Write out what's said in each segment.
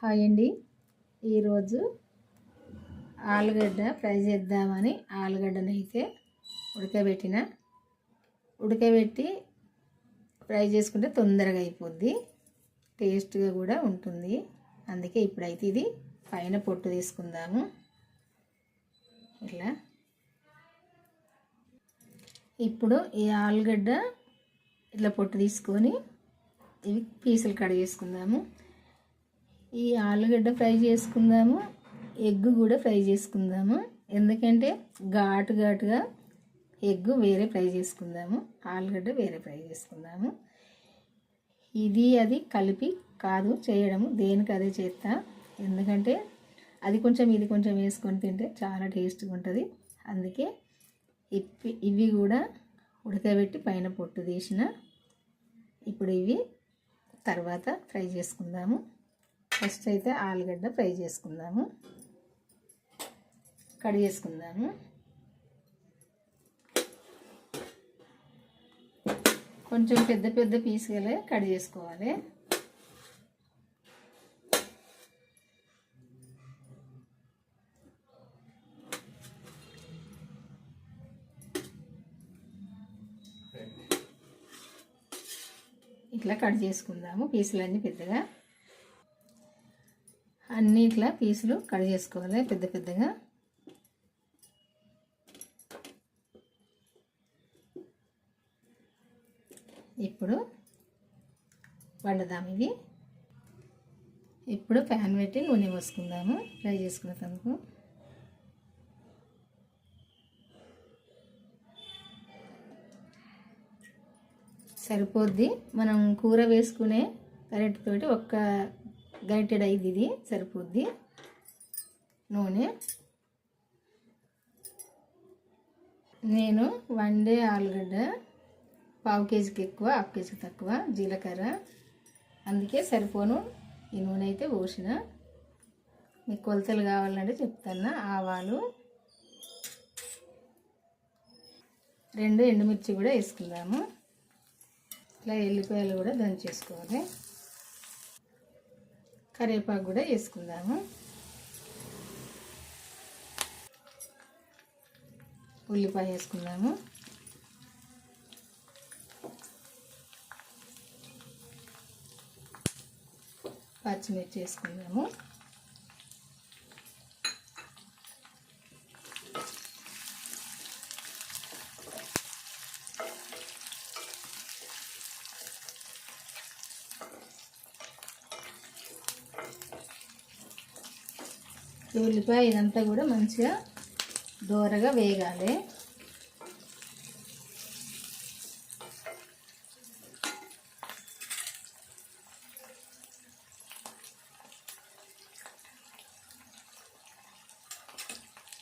Hi అండి. ఈరోజు ఆలుగడ్డ ఫ్రై చేద్దామని ఆలుగడ్డను అయితే ఉడకబెట్టిన. ఉడకబెట్టి ఫ్రై చేసుకుంటే తొందరగా అయిపోద్ది. టేస్ట్గా కూడా ఉంటుంది. అందుకే ఇప్పుడైతే ఇది పైన పొట్టు తీసుకుందాము. ఇట్లా ఇప్పుడు ఈ ఆలుగడ్డ ఇట్లా పొట్టు తీసుకొని ఇవి పీసులు కట్ చేసుకుందాము ఈ ఆలుగడ్డ ఫ్రై చేసుకుందాము ఎగ్ కూడా ఫ్రై చేసుకుందాము. ఎందుకంటే ఘాటు ఘాటుగా ఎగ్ వేరే ఫ్రై చేసుకుందాము ఆలుగడ్డ వేరే ఫ్రై చేసుకుందాము. ఇది అది కలిపి కాదు చేయడము. దేనికి అదే చేస్తా. ఎందుకంటే అది కొంచెం ఇది కొంచెం వేసుకొని తింటే చాలా టేస్ట్గా ఉంటుంది. అందుకే ఇప్పి ఇవి కూడా ఉడకబెట్టి పైన పొట్టు తీసిన ఇప్పుడు ఇవి తర్వాత ఫ్రై చేసుకుందాము. ఫస్ట్ అయితే ఆలుగడ్డ ఫ్రై చేసుకుందాము. కడి చేసుకుందాము కొంచెం పెద్ద పెద్ద పీసులే కట్ చేసుకోవాలి ఇట్లా కట్ చేసుకుందాము పీసులన్నీ పెద్దగా అన్నీ ఇట్లా పీసులు కట్ చేసుకోవాలి పెద్ద పెద్దగా. ఇప్పుడు వండుదాం ఇవి. ఇప్పుడు ప్యాన్ పెట్టి నూనె పోసుకుందాము ఫ్రై చేసుకున్న తనకు సరిపోద్ది. మనం కూర వేసుకునే కరెంటుతోటి ఒక్క గరిటెడ్ అయింది ఇది సరిపోద్ది. నూనె. నేను వండే ఆలుగడ్డ పావు కేజీకి ఎక్కువ హాఫ్ కేజీకి తక్కువ జీలకర్ర. అందుకే సరిపోను. ఈ నూనె అయితే పోసిన. మీకు కొలతలు కావాలంటే చెప్తాను ఆవాలు. రెండు ఎండుమిర్చి కూడా వేసుకుందాము. ఇట్లా ఎల్లిపాయలు కూడా దంచేసుకోవాలి. కరివేపాకు కూడా వేసుకుందాము. ఉల్లిపాయ వేసుకుందాము. పచ్చిమిర్చి వేసుకుందాము. ఉల్లిపాయ ఇదంతా కూడా మంచిగా దోరగా వేగాలి.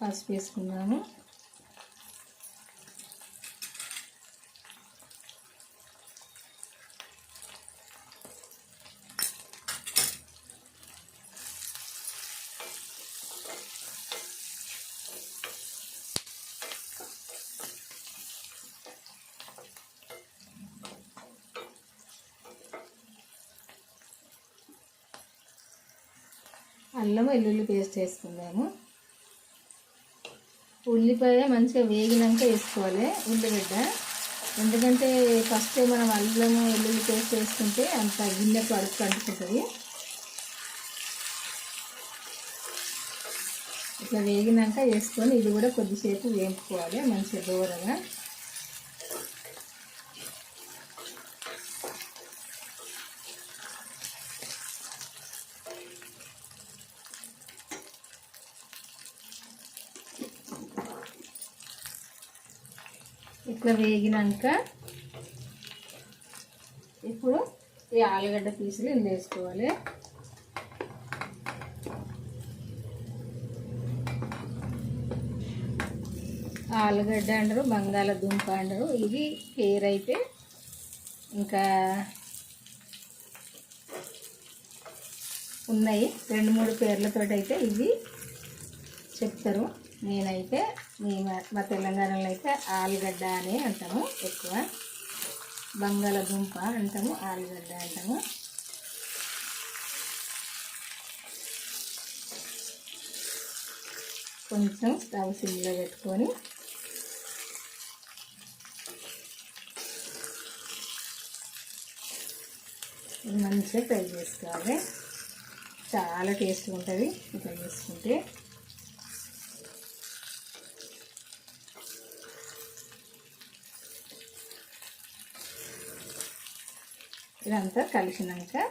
పసుపు వేసుకున్నాము. మనము వెల్లుల్లి పేస్ట్ వేసుకుందాము. ఉల్లిపాయ మంచిగా వేగినాక వేసుకోవాలి ఉల్లిగడ్డ. ఎందుకంటే ఫస్ట్ మనం అల్లము వెల్లుల్లి పేస్ట్ వేసుకుంటే అంత గిన్నెకు అడుపు అంటుకుంటుంది. ఇట్లా వేగినాక వేసుకొని ఇది కూడా కొద్దిసేపు వేపుకోవాలి మంచిగా దూరంగా. ఇట్లా వేగినాక ఇప్పుడు ఈ ఆలుగడ్డ పీసులు ఇల్లు వేసుకోవాలి. ఆలుగడ్డ అంటారు బంగాళదుంప అంటారు ఇవి పేరు అయితే ఇంకా ఉన్నాయి. రెండు మూడు పేర్లతో అయితే ఇవి చెప్తారు. నేనైతే మీ మా తెలంగాణలో అయితే ఆలుగడ్డ అనే అంటాము ఎక్కువ. బంగాళదుంప అంటాము ఆలుగడ్డ అంటాము. కొంచెం స్టవ్ సిమ్లో పెట్టుకొని మంచిగా ఫ్రై చేసుకోవాలి. చాలా టేస్ట్గా ఉంటుంది. ఫ్రై చేసుకుంటే ఇదంతా కలిసినాక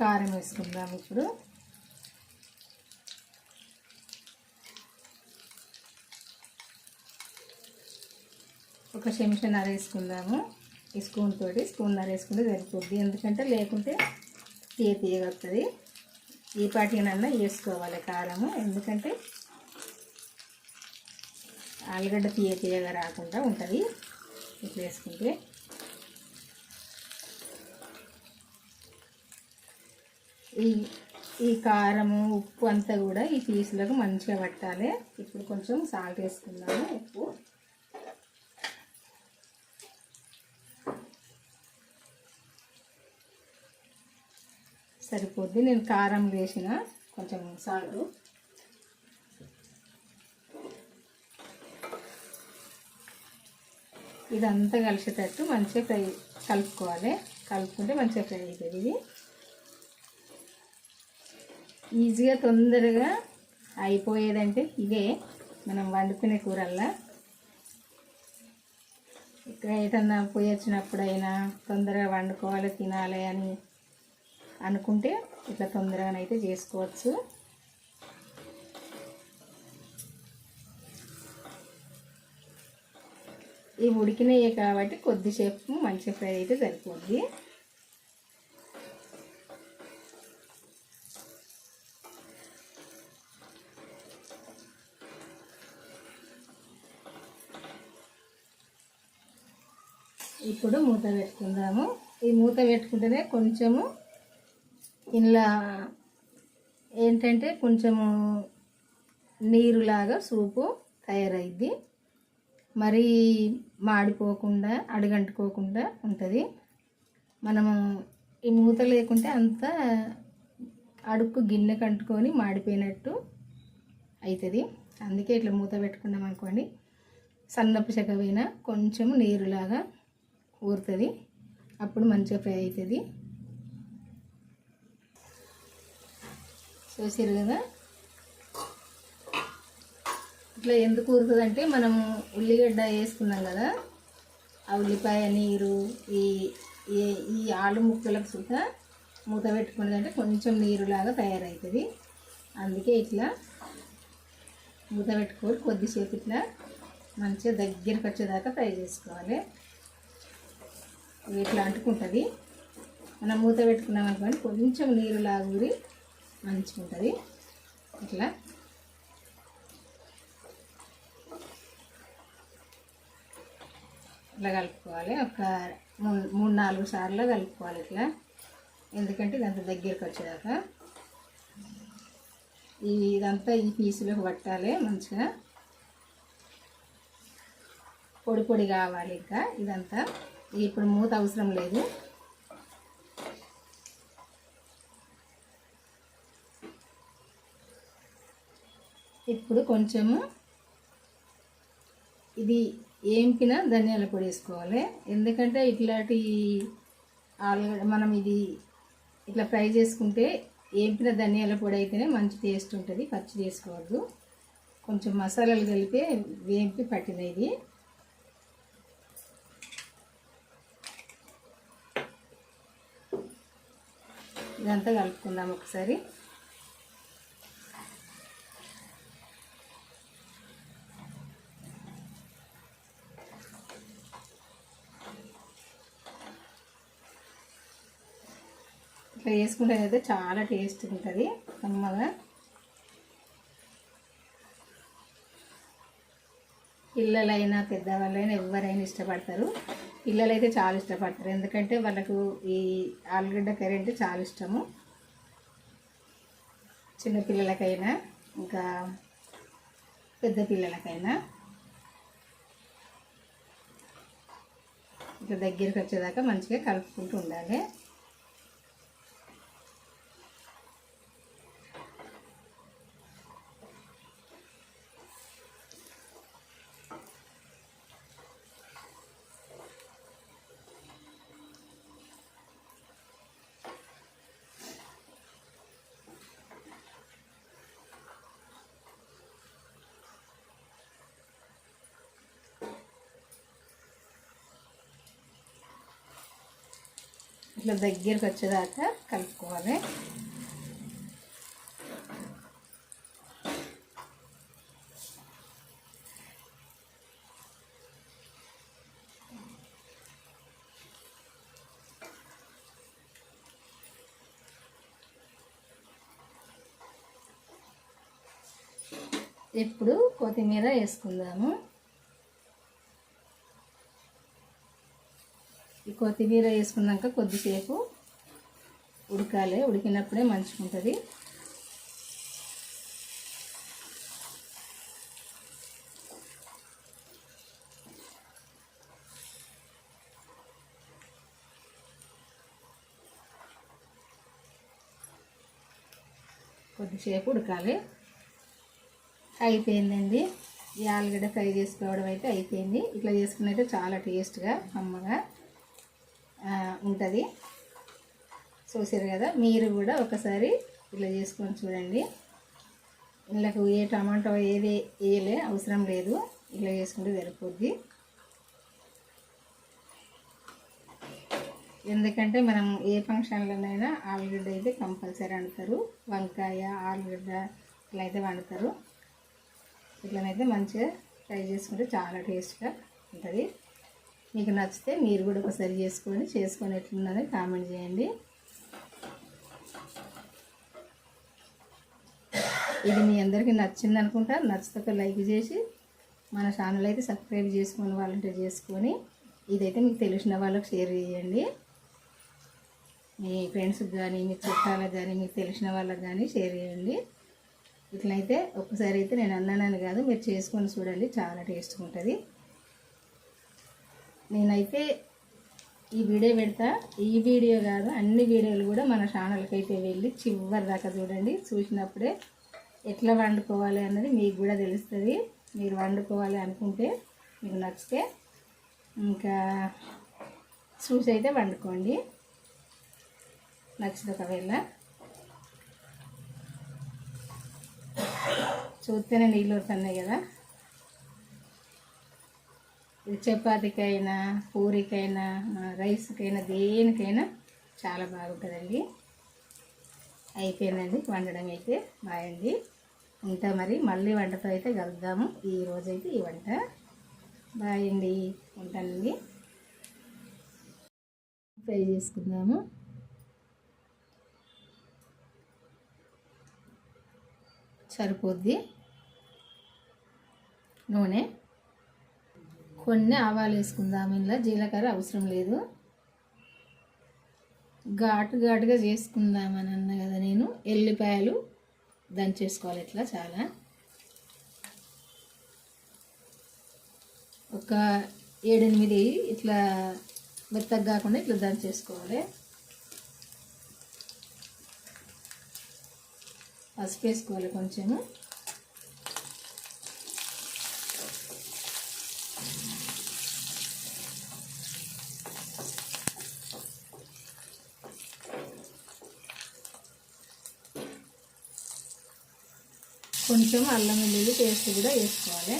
కారం వేసుకుందాం ఇప్పుడు. ఒక చెంచా వేసుకుందాము. ఈ స్పూన్ తోటి స్పూన్ వేసుకుంటే సరిపోద్ది. ఎందుకంటే లేకుంటే తీయ తీయగా వస్తుంది ఈ పాటినన్నా వేసుకోవాలి కారము. ఎందుకంటే ఆలుగడ్డ తీయ తీయగా రాకుండా ఉంటుంది. ఇట్లా వేసుకుంటే ఈ ఈ కారము ఉప్పు అంతా కూడా ఈ పీసులకు మంచిగా పట్టాలి. ఇప్పుడు కొంచెం సాల్ట్ వేసుకుందాము ఉప్పు. సరిపోద్ది. నేను కారం వేసిన కొంచెం సాల్ట్ ఇదంతా కలిసేటట్టు మంచిగా ఫ్రై కలుపుకోవాలి. కలుపుకుంటే మంచిగా ఫ్రై అవుతుంది ఇది. ఈజీగా తొందరగా అయిపోయేదంటే ఇదే మనం వండుకునే కూరల్లా. ఇక్కడ ఏదన్నా పోయి వచ్చినప్పుడైనా తొందరగా వండుకోవాలి తినాలి అని అనుకుంటే ఇట్లా తొందరగానైతే చేసుకోవచ్చు. ఈ ఉడికినయే కాబట్టి కొద్దిసేపు మంచిగా ఫ్రై అయితే సరిపోద్ది. ఇప్పుడు మూత పెట్టుకుందాము. ఈ మూత పెట్టుకుంటేనే కొంచెము ఇలా ఏంటంటే కొంచెము నీరులాగా సూపు తయారైద్ది. మరీ మాడిపోకుండా అడుగంటుకోకుండా ఉంటుంది. మనము ఈ మూత లేకుంటే అంత అడుక్కు గిన్నె కంటుకొని మాడిపోయినట్టు అవుతుంది అందుకే ఇట్లా మూత పెట్టుకున్నాం అనుకోండి సన్నపు చెక్కవైనా కొంచెం నీరులాగా ఊరుతుంది. అప్పుడు మంచిగా ఫ్రై అవుతుంది చూసారు కదా? ఇట్లా ఎందుకు ఊరుతుంది అంటే మనము ఉల్లిగడ్డ వేసుకున్నాం కదా? ఆ ఉల్లిపాయ నీరు ఈ ఈ- ఈ ఆలు ముక్కలకు సుతా మూత పెట్టుకున్నదంటే కొంచెం నీరులాగా తయారవుతుంది అందుకే ఇట్లా మూత పెట్టుకొని కొద్దిసేపు ఇట్లా మంచిగా దగ్గరికి వచ్చేదాకా ఫ్రై చేసుకోవాలి. ఇట్లా అంటుకుంటుంది. మనం మూత పెట్టుకున్నాం అనుకోండి కొంచెం నీరు లాగూరి మంచిగా ఉంటుంది ఇట్లా. ఇట్లా కలుపుకోవాలి. ఒక మూడు మూడు నాలుగు సార్లు కలుపుకోవాలి ఇట్లా. ఎందుకంటే ఇదంతా దగ్గరికి వచ్చేదాకా. ఈ ఇదంతా ఈ పీసులోకి పట్టాలి మంచిగా. పొడి పొడి కావాలి ఇంకా ఇదంతా. ఇప్పుడు మూత అవసరం లేదు. ఇప్పుడు కొంచెము ఇది ఏంపిన ధనియాల పొడి వేసుకోవాలి. ఎందుకంటే ఇట్లాంటి ఆలుగడ్డ మనం ఇది ఇట్లా ఫ్రై చేసుకుంటే ఏంపిన ధనియాల పొడి అయితేనే మంచి టేస్ట్ ఉంటుంది. పచ్చి చేసుకోవద్దు కొంచెం మసాలాలు కలిపి వేంపి పట్టిన ఇది. ఇదంతా కలుపుకుందాం ఒకసారి. ఇట్లా వేసుకుంటే అయితే చాలా టేస్ట్ ఉంటుంది కమ్మగా పిల్లలైనా పెద్దవాళ్ళైనా ఎవరైనా ఇష్టపడతారు. పిల్లలైతే చాలా ఇష్టపడతారు. ఎందుకంటే వాళ్ళకు ఈ ఆలుగడ్డ కర్రీ అంటే చాలా ఇష్టము. చిన్నపిల్లలకైనా ఇంకా పెద్ద పిల్లలకైనా. ఇట్లా దగ్గరికి వచ్చేదాకా మంచిగా కలుపుకుంటూ ఉండాలి. ఇట్లా దగ్గరికి వచ్చేదాకా కలుపుకోవాలి. ఇప్పుడు కొత్తిమీర వేసుకుందాము. ఈ కొత్తిమీర వేసుకున్నాక కొద్దిసేపు ఉడకాలి. ఉడికినప్పుడే మంచుకుంటుంది. కొద్దిసేపు ఉడకాలి. అయిపోయిందండి. ఈ ఆలుగడ్డ ఫ్రై చేసుకోవడం అయితే అయిపోయింది. ఇట్లా చేసుకున్నైతే అయితే చాలా టేస్ట్గా అమ్మగా. ఉంటుంది. చూసారు కదా? మీరు కూడా ఒకసారి ఇలా చేసుకొని చూడండి. ఇళ్ళకు ఏ టమాటో ఏది వేయలే అవసరం లేదు. ఇట్లా చేసుకుంటే సరిపోద్ది. ఎందుకంటే మనం ఏ ఫంక్షన్లోనైనా ఆలుగడ్డ అయితే కంపల్సరీ వండుతారు. వంకాయ ఆలుగడ్డ ఇట్లా అయితే వండుతారు. ఇట్లనైతే మంచిగా ఫ్రై చేసుకుంటే చాలా టేస్ట్గా ఉంటుంది. మీకు నచ్చితే మీరు కూడా ఒకసారి చేసుకొని చేసుకొని ఎట్లున్నది కామెంట్ చేయండి. ఇది మీ అందరికీ నచ్చింది అనుకుంటా. నచ్చితే ఒక లైక్ చేసి మన ఛానల్ అయితే సబ్స్క్రైబ్ చేసుకొని వాళ్ళంటే చేసుకొని ఇదైతే మీకు తెలిసిన వాళ్ళకి షేర్ చేయండి. మీ ఫ్రెండ్స్కి కానీ మీ చుట్టాలకు కానీ మీకు తెలిసిన వాళ్ళకి కానీ షేర్ చేయండి. ఇట్లయితే ఒక్కసారి అయితే నేను అన్నానని కాదు మీరు చేసుకొని చూడండి. చాలా టేస్ట్గా ఉంటుంది. నేనైతే ఈ వీడియో పెడతా. ఈ వీడియో కాదు అన్ని వీడియోలు కూడా మన ఛానల్కి అయితే వెళ్ళి చివరి దాకా చూడండి. చూసినప్పుడే ఎట్లా వండుకోవాలి అన్నది మీకు కూడా తెలుస్తుంది. మీరు వండుకోవాలి అనుకుంటే మీకు నచ్చితే ఇంకా చూసి అయితే వండుకోండి. నచ్చింది ఒకవేళ. చూస్తేనే నీళ్ళు వస్తున్నాయి కదా. చపాతీకైనా పూరికైనా రైస్కైనా దేనికైనా చాలా బాగుంటుందండి. అయిపోయిందండి వండడం అయితే బాగండి ఉంటా మరి మళ్ళీ వంటతో అయితే కలుద్దాము. ఈ రోజైతే ఈ వంట. బాయండి ఉంటానండి. ఫ్రై చేసుకుందాము. సరిపోద్ది. నూనె. కొన్ని ఆవాలు వేసుకుందాం. ఇందులో జీలకర్ర అవసరం లేదు. ఘాటు ఘాటుగా చేసుకుందామని అన్న కదా నేను. ఎల్లిపాయలు దంచేసుకోవాలి ఇట్లా చాలా. ఒక ఏడెనిమిది ఇట్లా మెత్తగా కాకుండా ఇట్లా దంచేసుకోవాలి. పసుపు వేసుకోవాలి కొంచెము. కొంచెం అల్లం వెల్లుల్లి పేస్ట్ కూడా వేసుకోవాలి.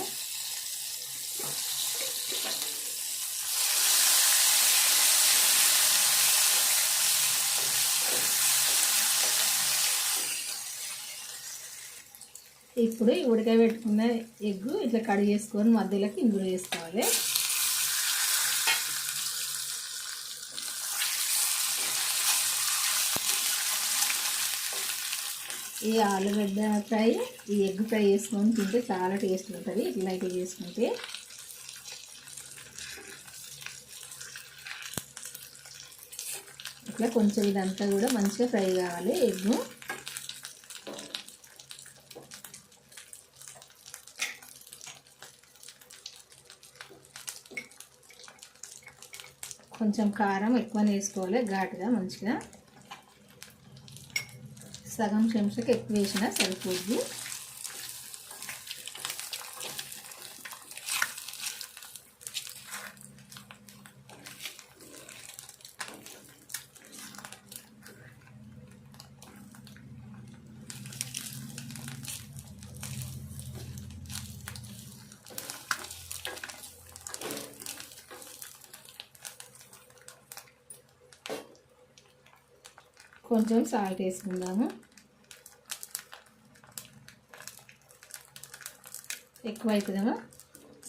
ఇప్పుడు ఉడకబెట్టుకున్న ఎగ్గు ఇట్లా కడిగేసుకొని మధ్యలోకి ఇందులో వేసుకోవాలి. ఈ ఆలుగడ్డ ఫ్రై ఈ ఎగ్ ఫ్రై చేసుకొని తింటే చాలా టేస్ట్ ఉంటుంది ఇట్లా అయితే చేసుకుంటే. ఇట్లా కొంచెం ఇదంతా కూడా మంచిగా ఫ్రై కావాలి ఎగ్గు. కొంచెం కారం ఎక్కువ వేసుకోవాలి ఘాటుగా మంచిగా. సగం చెంచకు ఎక్కువ వేసినా సరిపోద్ది. కొంచెం సాల్ట్ వేసుకుందాము. ఎక్కువ అవుతుందేమో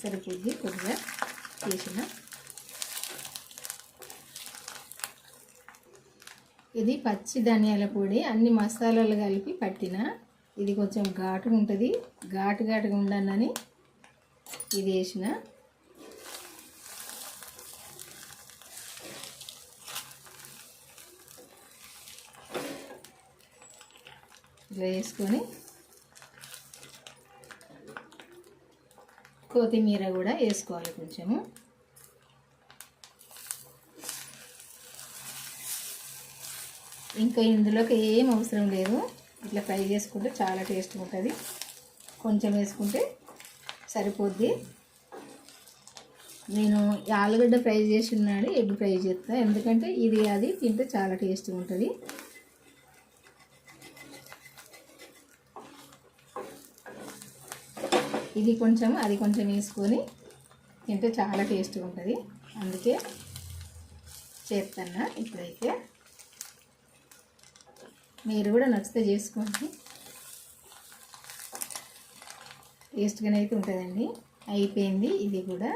సరిపోయింది కొద్దిగా చేసిన ఇది పచ్చి ధనియాల పొడి అన్ని మసాలాలు కలిపి పట్టిన. ఇది కొంచెం ఘాటుగా ఉంటుంది. ఘాటు ఘాటుగా ఉండనని ఇది వేసిన. ఇలా వేసుకొని కొత్తిమీర కూడా వేసుకోవాలి కొంచెము. ఇంకా ఇందులోకి ఏం అవసరం లేదు. ఇట్లా ఫ్రై చేసుకుంటే చాలా టేస్ట్గా ఉంటుంది. కొంచెం వేసుకుంటే సరిపోద్ది. నేను ఆలుగడ్డ ఫ్రై చేసి ఉన్నాడు ఎగ్ ఫ్రై చేస్తాను ఎందుకంటే ఇది అది తింటే చాలా టేస్ట్ ఉంటుంది. ఇది కొంచెం అది కొంచెం వేసుకొని తింటే చాలా టేస్ట్గా ఉంటుంది. అందుకే చేస్తాను ఇప్పుడైతే. మీరు కూడా నచ్చితే చేసుకోండి. టేస్ట్గానే అయితే ఉంటుందండి. అయిపోయింది ఇది కూడా.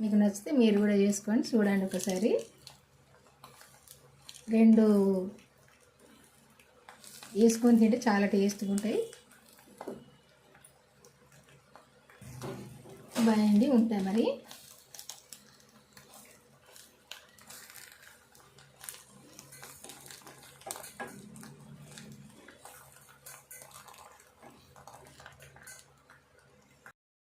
మీకు నచ్చితే మీరు కూడా చేసుకోండి. చూడండి ఒకసారి. రెండు వేసుకొని తింటే చాలా టేస్ట్గా ఉంటాయి. బాయ్ అండి ఉంటాయి మరి.